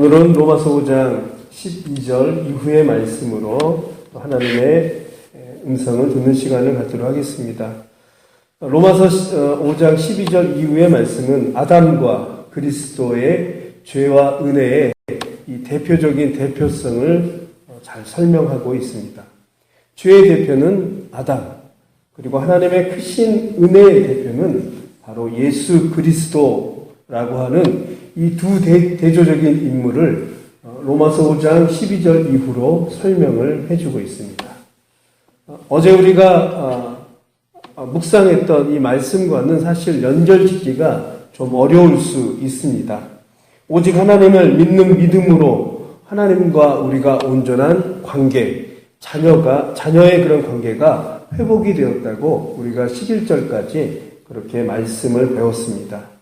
오늘은 로마서 5장 12절 이후의 말씀으로 하나님의 음성을 듣는 시간을 갖도록 하겠습니다. 로마서 5장 12절 이후의 말씀은 아담과 그리스도의 죄와 은혜의 이 대표적인 대표성을 잘 설명하고 있습니다. 죄의 대표는 아담, 그리고 하나님의 크신 은혜의 대표는 바로 예수 그리스도 라고 하는 이 두 대조적인 인물을 로마서 5장 12절 이후로 설명을 해주고 있습니다. 어제 우리가 묵상했던 이 말씀과는 사실 연결 짓기가 좀 어려울 수 있습니다. 오직 하나님을 믿는 믿음으로 하나님과 우리가 온전한 관계, 자녀가, 자녀의 그런 관계가 회복이 되었다고 우리가 11절까지 그렇게 말씀을 배웠습니다.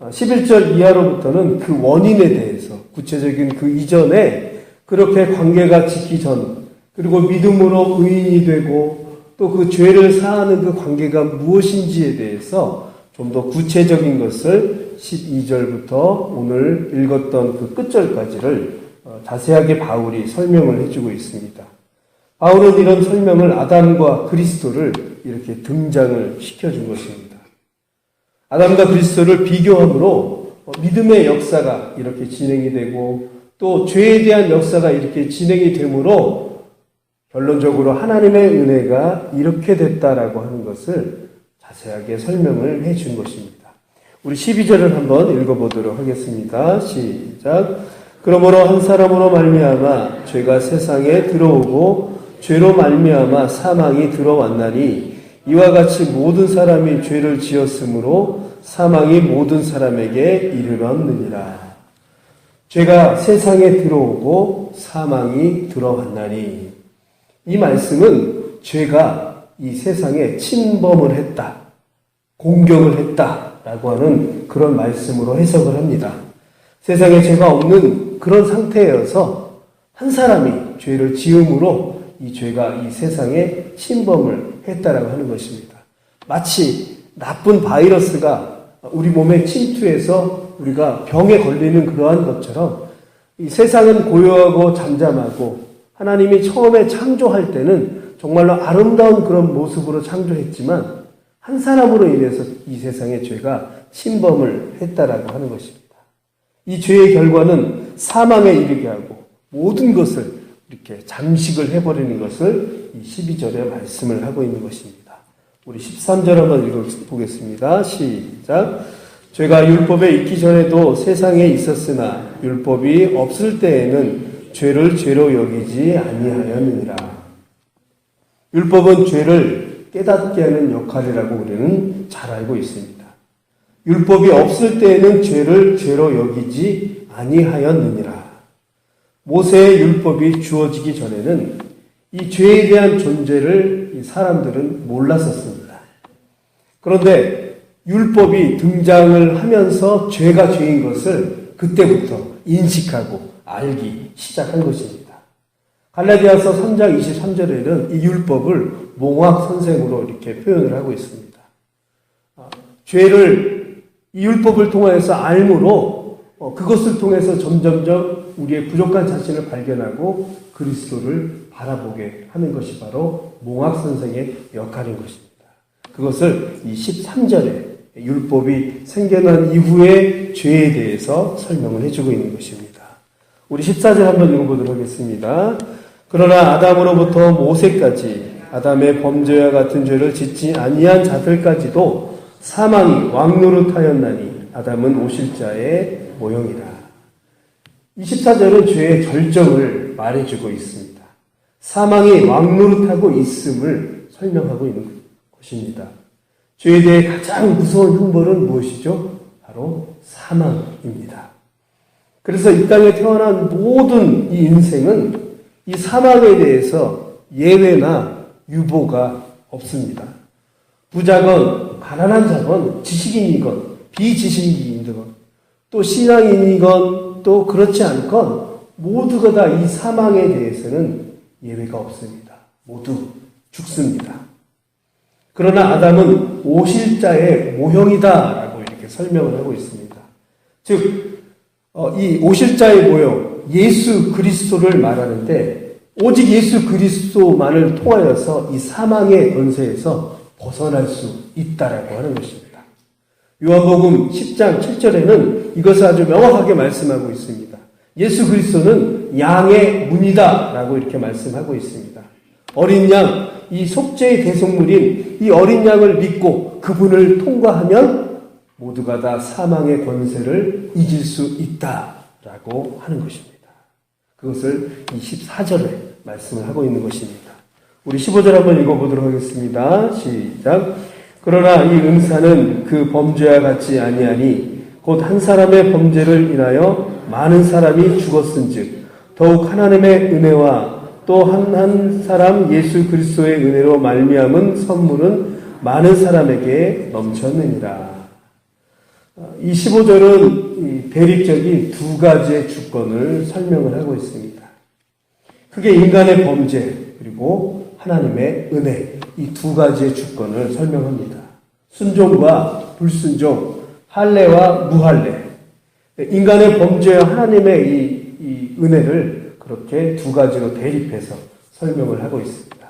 11절 이하로부터는 그 원인에 대해서 구체적인 그 이전에 그렇게 관계가 지기 전, 그리고 믿음으로 의인이 되고 또 그 죄를 사하는 그 관계가 무엇인지에 대해서 좀 더 구체적인 것을 12절부터 오늘 읽었던 그 끝절까지를 자세하게 바울이 설명을 해주고 있습니다. 바울은 이런 설명을 아담과 그리스도를 이렇게 등장을 시켜준 것입니다. 아담과 그리스도를 비교함으로 믿음의 역사가 이렇게 진행이 되고 또 죄에 대한 역사가 이렇게 진행이 되므로 결론적으로 하나님의 은혜가 이렇게 됐다라고 하는 것을 자세하게 설명을 해 준 것입니다. 우리 12절을 한번 읽어보도록 하겠습니다. 시작. 그러므로 한 사람으로 말미암아 죄가 세상에 들어오고 죄로 말미암아 사망이 들어왔나니 이와 같이 모든 사람이 죄를 지었으므로 사망이 모든 사람에게 이르렀느니라. 죄가 세상에 들어오고 사망이 들어왔나니 이 말씀은 죄가 이 세상에 침범을 했다. 공격을 했다 라고 하는 그런 말씀으로 해석을 합니다. 세상에 죄가 없는 그런 상태여서 한 사람이 죄를 지음으로 이 죄가 이 세상에 침범을 했다라고 하는 것입니다. 마치 나쁜 바이러스가 우리 몸에 침투해서 우리가 병에 걸리는 그러한 것처럼 이 세상은 고요하고 잠잠하고 하나님이 처음에 창조할 때는 정말로 아름다운 그런 모습으로 창조했지만 한 사람으로 인해서 이 세상의 죄가 침범을 했다라고 하는 것입니다. 이 죄의 결과는 사망에 이르게 하고 모든 것을 이렇게 잠식을 해버리는 것을 이 12절에 말씀을 하고 있는 것입니다. 우리 13절 한번 읽어보겠습니다. 시작. 죄가 율법에 있기 전에도 세상에 있었으나 율법이 없을 때에는 죄를 죄로 여기지 아니하였느니라. 율법은 죄를 깨닫게 하는 역할이라고 우리는 잘 알고 있습니다. 율법이 없을 때에는 죄를 죄로 여기지 아니하였느니라. 모세의 율법이 주어지기 전에는 이 죄에 대한 존재를 이 사람들은 몰랐었습니다. 그런데 율법이 등장을 하면서 죄가 죄인 것을 그때부터 인식하고 알기 시작한 것입니다. 갈라디아서 3장 23절에는 이 율법을 몽학 선생으로 이렇게 표현을 하고 있습니다. 죄를 이 율법을 통해서 알므로 그것을 통해서 점점점 우리의 부족한 자신을 발견하고 그리스도를 바라보게 하는 것이 바로 몽학 선생의 역할인 것입니다. 그것을 이 13절에 율법이 생겨난 이후의 죄에 대해서 설명을 해주고 있는 것입니다. 우리 14절 한번 읽어보도록 하겠습니다. 그러나 아담으로부터 모세까지 아담의 범죄와 같은 죄를 짓지 아니한 자들까지도 사망이 왕노릇하였나니 아담은 오실 자의 모형이라. 24절은 죄의 절정을 말해주고 있습니다. 사망이 왕노릇하고 있음을 설명하고 있는 것입니다. 죄에 대해 가장 무서운 형벌은 무엇이죠? 바로 사망입니다. 그래서 이 땅에 태어난 모든 이 인생은 이 사망에 대해서 예외나 유보가 없습니다. 부자건, 가난한 자건, 지식인이건, 비지식인이건, 또 신앙인이건, 또 그렇지 않건, 모두가 다 이 사망에 대해서는 예외가 없습니다. 모두 죽습니다. 그러나 아담은 오실 자의 모형이다라고 이렇게 설명을 하고 있습니다. 즉, 어, 이 오실자의 모형, 예수 그리스도를 말하는데 오직 예수 그리스도만을 통하여서 이 사망의 권세에서 벗어날 수 있다라고 하는 것입니다. 요한복음 10장 7절에는 이것을 아주 명확하게 말씀하고 있습니다. 예수 그리스도는 양의 문이다라고 이렇게 말씀하고 있습니다. 어린 양, 이 속죄의 대속물인 이 어린 양을 믿고 그분을 통과하면 모두가 다 사망의 권세를 이길 수 있다라고 하는 것입니다. 그것을 이 14절에 말씀을 하고 있는 것입니다. 우리 15절 한번 읽어보도록 하겠습니다. 시작. 그러나 이 은사는 그 범죄와 같지 아니하니 곧 한 사람의 범죄를 인하여 많은 사람이 죽었은즉 더욱 하나님의 은혜와 또 한 한 사람 예수 그리스도의 은혜로 말미암은 선물은 많은 사람에게 넘쳤느니라. 이 15절은 대립적인 두 가지의 주권을 설명을 하고 있습니다. 그게 인간의 범죄 그리고 하나님의 은혜 이 두 가지의 주권을 설명합니다. 순종과 불순종, 할례와 무할례. 인간의 범죄와 하나님의 이, 이 은혜를 그렇게 두 가지로 대립해서 설명을 하고 있습니다.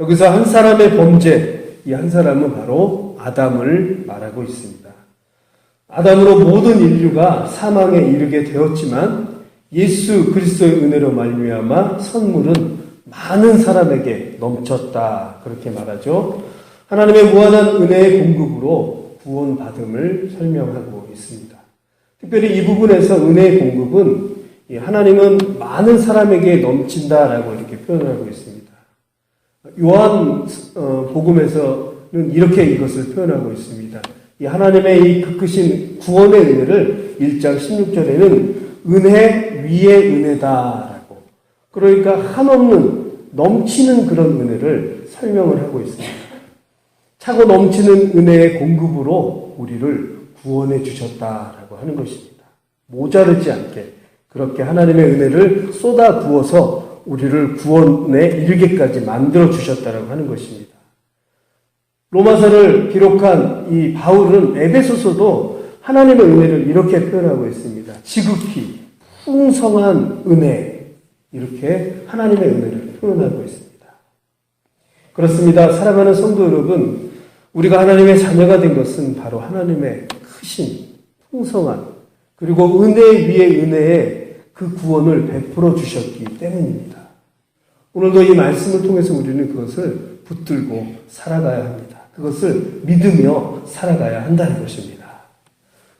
여기서 한 사람의 범죄, 이 한 사람은 바로 아담을 말하고 있습니다. 아담으로 모든 인류가 사망에 이르게 되었지만 예수 그리스도의 은혜로 말미암아 선물은 많은 사람에게 넘쳤다. 그렇게 말하죠. 하나님의 무한한 은혜의 공급으로 구원받음을 설명하고 있습니다. 특별히 이 부분에서 은혜의 공급은 하나님은 많은 사람에게 넘친다라고 이렇게 표현하고 있습니다. 요한 어, 복음에서는 이렇게 이것을 표현하고 있습니다. 이 하나님의 이 크크신 구원의 은혜를 1장 16절에는 은혜 위에 은혜다라고. 그러니까 한없는 넘치는 그런 은혜를 설명을 하고 있습니다. 차고 넘치는 은혜의 공급으로 우리를 구원해 주셨다라고 하는 것입니다. 모자르지 않게 그렇게 하나님의 은혜를 쏟아 부어서 우리를 구원에 이르게까지 만들어 주셨다라고 하는 것입니다. 로마서를 기록한 이 바울은 에베소서도 하나님의 은혜를 이렇게 표현하고 있습니다. 지극히 풍성한 은혜 이렇게 하나님의 은혜를 표현하고 있습니다. 그렇습니다. 사랑하는 성도 여러분, 우리가 하나님의 자녀가 된 것은 바로 하나님의 크신 풍성한 그리고 은혜 위에 은혜에 그 구원을 베풀어 주셨기 때문입니다. 오늘도 이 말씀을 통해서 우리는 그것을 붙들고 살아가야 합니다. 그것을 믿으며 살아가야 한다는 것입니다.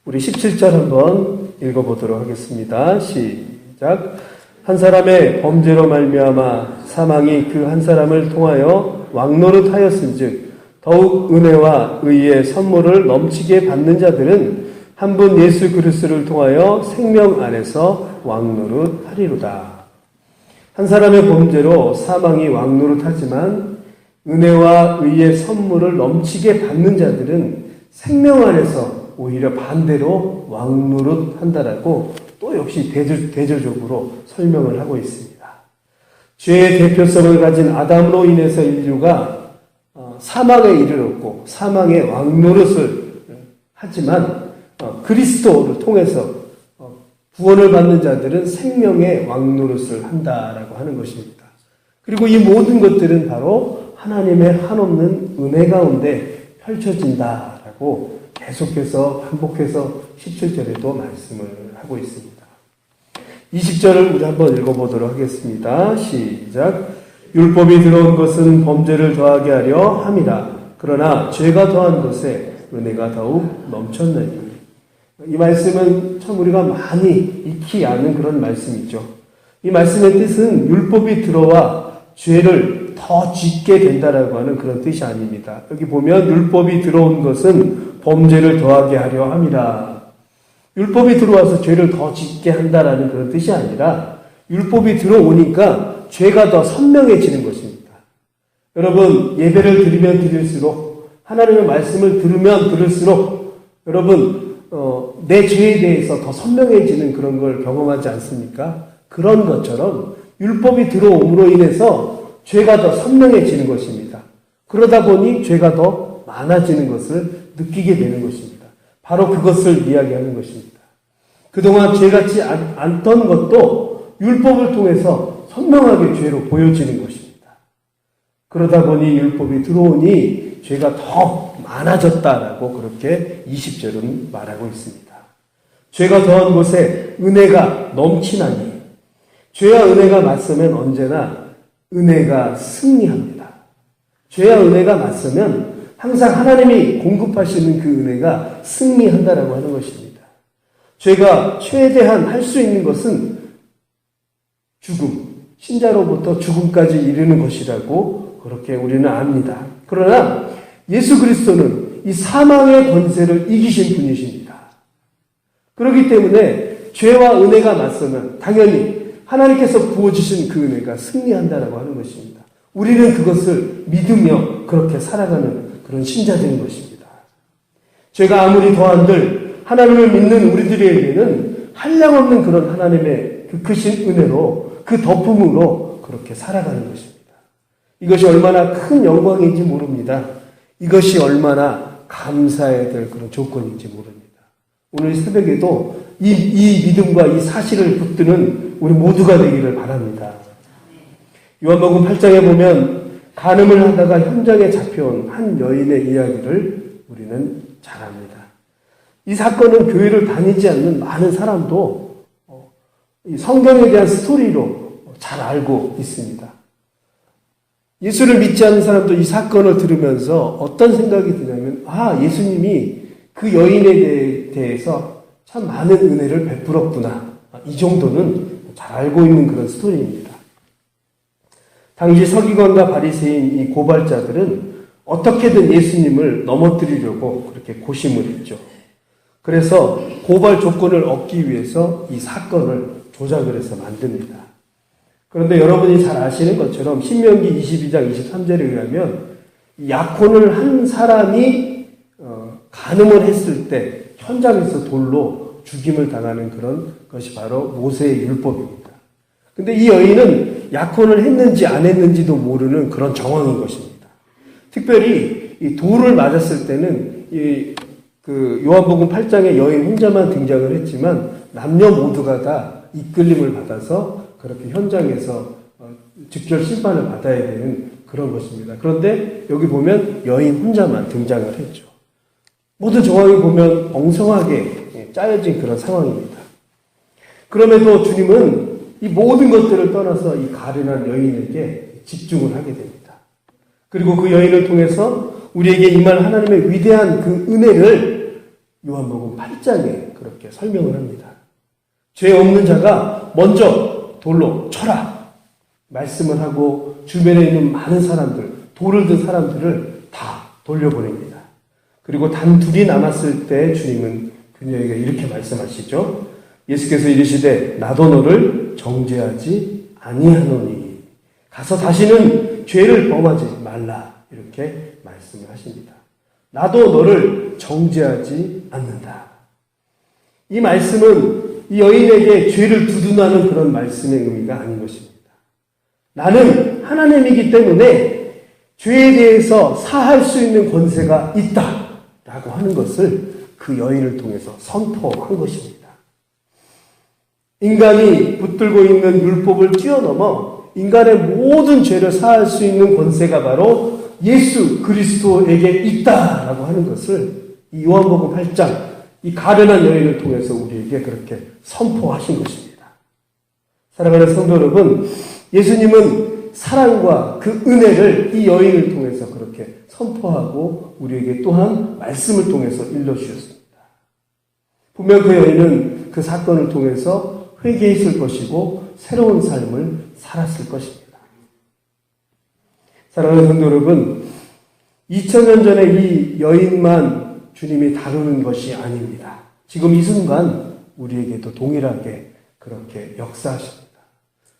우리 17절 한번 읽어보도록 하겠습니다. 시작. 한 사람의 범죄로 말미암아 사망이 그 한 사람을 통하여 왕노릇하였은즉 더욱 은혜와 의의 선물을 넘치게 받는 자들은 한 분 예수 그리스도를 통하여 생명 안에서 왕노릇하리로다. 한 사람의 범죄로 사망이 왕노릇하지만 은혜와 의의 선물을 넘치게 받는 자들은 생명 안에서 오히려 반대로 왕노릇 한다라고 또 역시 대절, 대절적으로 설명을 하고 있습니다. 죄의 대표성을 가진 아담으로 인해서 인류가 어, 사망에 이르렀고 사망의 왕노릇을 하지만 어, 그리스도를 통해서 어, 구원을 받는 자들은 생명의 왕노릇을 한다라고 하는 것입니다. 그리고 이 모든 것들은 바로 하나님의 한없는 은혜 가운데 펼쳐진다라고 계속해서 반복해서 17절에도 말씀을 하고 있습니다. 20절을 우리 한번 읽어보도록 하겠습니다. 시작. 율법이 들어온 것은 범죄를 더하게 하려 함이라. 그러나 죄가 더한 것에 은혜가 더욱 넘쳤느니. 이 말씀은 참 우리가 많이 익히 아는 그런 말씀이죠. 이 말씀의 뜻은 율법이 들어와 죄를 더 짓게 된다라고 하는 그런 뜻이 아닙니다. 여기 보면 율법이 들어온 것은 범죄를 더하게 하려 함이라. 율법이 들어와서 죄를 더 짓게 한다라는 그런 뜻이 아니라 율법이 들어오니까 죄가 더 선명해지는 것입니다. 여러분 예배를 드리면 드릴수록 하나님의 말씀을 들으면 들을수록 여러분 어, 내 죄에 대해서 더 선명해지는 그런 걸 경험하지 않습니까? 그런 것처럼 율법이 들어옴으로 인해서 죄가 더 선명해지는 것입니다. 그러다 보니 죄가 더 많아지는 것을 느끼게 되는 것입니다. 바로 그것을 이야기하는 것입니다. 그동안 죄같지 않- 않던 것도 율법을 통해서 선명하게 죄로 보여지는 것입니다. 그러다 보니 율법이 들어오니 죄가 더 많아졌다라고 그렇게 20절은 말하고 있습니다. 죄가 더한 곳에 은혜가 넘치나니 죄와 은혜가 맞서면 언제나 은혜가 승리합니다. 죄와 은혜가 맞서면 항상 하나님이 공급하시는 그 은혜가 승리한다라고 하는 것입니다. 죄가 최대한 할 수 있는 것은 죽음, 신자로부터 죽음까지 이르는 것이라고 그렇게 우리는 압니다. 그러나 예수 그리스도는 이 사망의 권세를 이기신 분이십니다. 그렇기 때문에 죄와 은혜가 맞서면 당연히 하나님께서 부어주신 그 은혜가 승리한다라고 하는 것입니다. 우리는 그것을 믿으며 그렇게 살아가는 그런 신자들인 것입니다. 죄가 아무리 더한들 하나님을 믿는 우리들에게는 한량없는 그런 하나님의 그 크신 은혜로 그 덕분으로 그렇게 살아가는 것입니다. 이것이 얼마나 큰 영광인지 모릅니다. 이것이 얼마나 감사해야 될 그런 조건인지 모릅니다. 오늘 새벽에도 이, 이 믿음과 이 사실을 붙드는 우리 모두가 되기를 바랍니다. 요한복음 8장에 보면 간음을 하다가 현장에 잡혀온 한 여인의 이야기를 우리는 잘 압니다. 이 사건은 교회를 다니지 않는 많은 사람도 어, 이 성경에 대한 스토리로 잘 알고 있습니다. 예수를 믿지 않는 사람도 이 사건을 들으면서 어떤 생각이 드냐면, 아, 예수님이 그 여인에 대해서 참 많은 은혜를 베풀었구나. 이 정도는 잘 알고 있는 그런 스토리입니다. 당시 서기관과 바리새인 이 고발자들은 어떻게든 예수님을 넘어뜨리려고 그렇게 고심을 했죠. 그래서 고발 조건을 얻기 위해서 이 사건을 조작을 해서 만듭니다. 그런데 여러분이 잘 아시는 것처럼 신명기 22장 23절에 의하면 약혼을 한 사람이 어, 간음을 했을 때 현장에서 돌로 죽임을 당하는 그런 것이 바로 모세의 율법입니다. 근데 이 여인은 약혼을 했는지 안 했는지도 모르는 그런 정황인 것입니다. 특별히 이 돌을 맞았을 때는 이 그 요한복음 8장에 여인 혼자만 등장을 했지만 남녀 모두가 다 이끌림을 받아서 그렇게 현장에서 어, 직접 심판을 받아야 되는 그런 것입니다. 그런데 여기 보면 여인 혼자만 등장을 했죠. 모든 정황을 보면 엉성하게 예, 짜여진 그런 상황입니다. 그럼에도 주님은 이 모든 것들을 떠나서 이 가련한 여인에게 집중을 하게 됩니다. 그리고 그 여인을 통해서 우리에게 임할 하나님의 위대한 그 은혜를 요한복음 8장에 그렇게 설명을 합니다. 죄 없는 자가 먼저 돌로 쳐라 말씀을 하고 주변에 있는 많은 사람들, 돌을 든 사람들을 다 돌려보냅니다. 그리고 단 둘이 남았을 때 주님은 그녀에게 이렇게 말씀하시죠. 예수께서 이르시되 나도 너를 정죄하지 아니하노니 가서 다시는 죄를 범하지 말라 이렇게 말씀을 하십니다. 나도 너를 정죄하지 않는다. 이 말씀은 이 여인에게 죄를 두둔하는 그런 말씀의 의미가 아닌 것입니다. 나는 하나님이기 때문에 죄에 대해서 사할 수 있는 권세가 있다. 라고 하는 것을 그 여인을 통해서 선포한 것입니다. 인간이 붙들고 있는 율법을 뛰어넘어 인간의 모든 죄를 사할 수 있는 권세가 바로 예수 그리스도에게 있다라고 하는 것을 이 요한복음 8장 이 가련한 여인을 통해서 우리에게 그렇게 선포하신 것입니다. 사랑하는 성도 여러분, 예수님은 사랑과 그 은혜를 이 여인을 통해서 그렇게 선포하고 우리에게 또한 말씀을 통해서 일러주셨습니다. 분명 그 여인은 그 사건을 통해서 회개했을 것이고 새로운 삶을 살았을 것입니다. 사랑하는 성도 여러분, 2000년 전에 이 여인만 주님이 다루는 것이 아닙니다. 지금 이 순간 우리에게도 동일하게 그렇게 역사하십니다.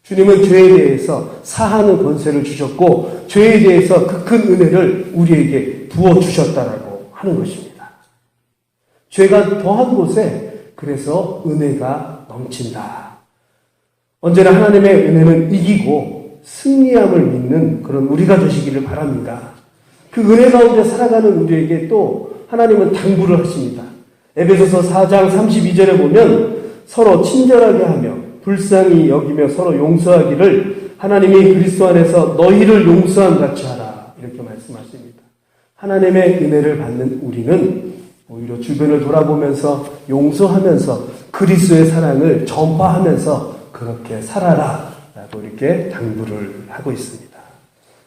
주님은 죄에 대해서 사하는 권세를 주셨고 죄에 대해서 그 큰 은혜를 우리에게 부어 주셨다라고 하는 것입니다. 죄가 더한 곳에 그래서 은혜가 넘친다. 언제나 하나님의 은혜는 이기고 승리함을 믿는 그런 우리가 되시기를 바랍니다. 그 은혜 가운데 살아가는 우리에게 또 하나님은 당부를 하십니다. 에베소서 4장 32절에 보면 서로 친절하게 하며 불쌍히 여기며 서로 용서하기를 하나님이 그리스도 안에서 너희를 용서한 같이 하라. 이렇게 말씀하십니다. 하나님의 은혜를 받는 우리는 오히려 주변을 돌아보면서 용서하면서 그리스도의 사랑을 전파하면서 그렇게 살아라. 라고 이렇게 당부를 하고 있습니다.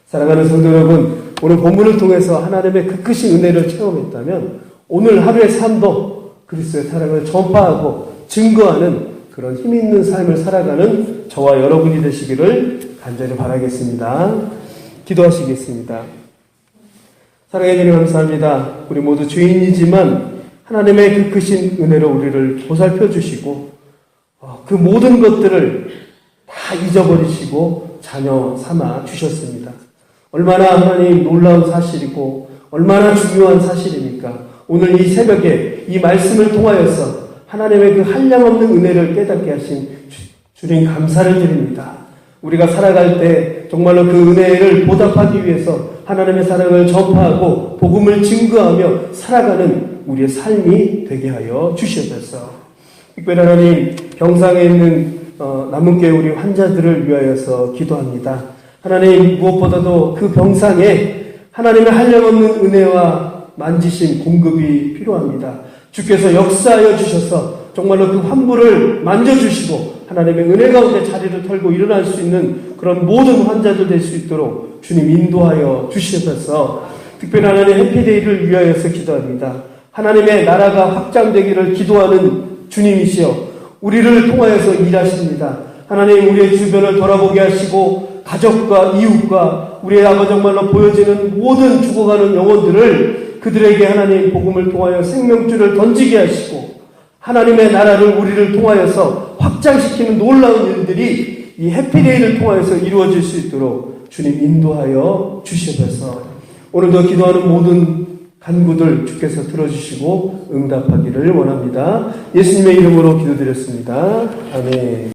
사랑하는 성도 여러분, 오늘 본문을 통해서 하나님의 그 크신 은혜를 체험했다면 오늘 하루의 삶도 그리스도의 사랑을 전파하고 증거하는 그런 힘 있는 삶을 살아가는 저와 여러분이 되시기를 간절히 바라겠습니다. 기도하시겠습니다. 사랑해 주님 감사합니다. 우리 모두 죄인이지만 하나님의 그 크신 은혜로 우리를 보살펴 주시고 어, 그 모든 것들을 다 잊어버리시고 자녀 삼아 주셨습니다. 얼마나 하나님 놀라운 사실이고 얼마나 중요한 사실입니까? 오늘 이 새벽에 이 말씀을 통하여서 하나님의 그 한량없는 은혜를 깨닫게 하신 주, 님 감사를 드립니다. 우리가 살아갈 때 정말로 그 은혜를 보답하기 위해서 하나님의 사랑을 전파하고 복음을 증거하며 살아가는 우리의 삶이 되게 하여 주시옵소서. 특별히 하나님 병상에 있는 어, 남은 교회 우리 환자들을 위하여서 기도합니다. 하나님 무엇보다도 그 병상에 하나님의 한량없는 은혜와 만지심 공급이 필요합니다. 주께서 역사하여 주셔서 정말로 그 환부를 만져주시고 하나님의 은혜 가운데 자리를 털고 일어날 수 있는 그런 모든 환자들 될 수 있도록 주님 인도하여 주시옵소서 특별히 하나님 해피데이를 위하여서 기도합니다. 하나님의 나라가 확장되기를 기도하는 주님이시여 우리를 통하여서 일하십니다. 하나님 우리의 주변을 돌아보게 하시고 가족과 이웃과 우리의 아버 정말로 보여지는 모든 죽어가는 영혼들을 그들에게 하나님 복음을 통하여 생명줄을 던지게 하시고 하나님의 나라를 우리를 통하여서 확장시키는 놀라운 일들이 이 해피데이를 통하여서 이루어질 수 있도록 주님 인도하여 주시옵소서. 오늘도 기도하는 모든 간구들 주께서 들어주시고 응답하기를 원합니다. 예수님의 이름으로 기도드렸습니다. 아멘.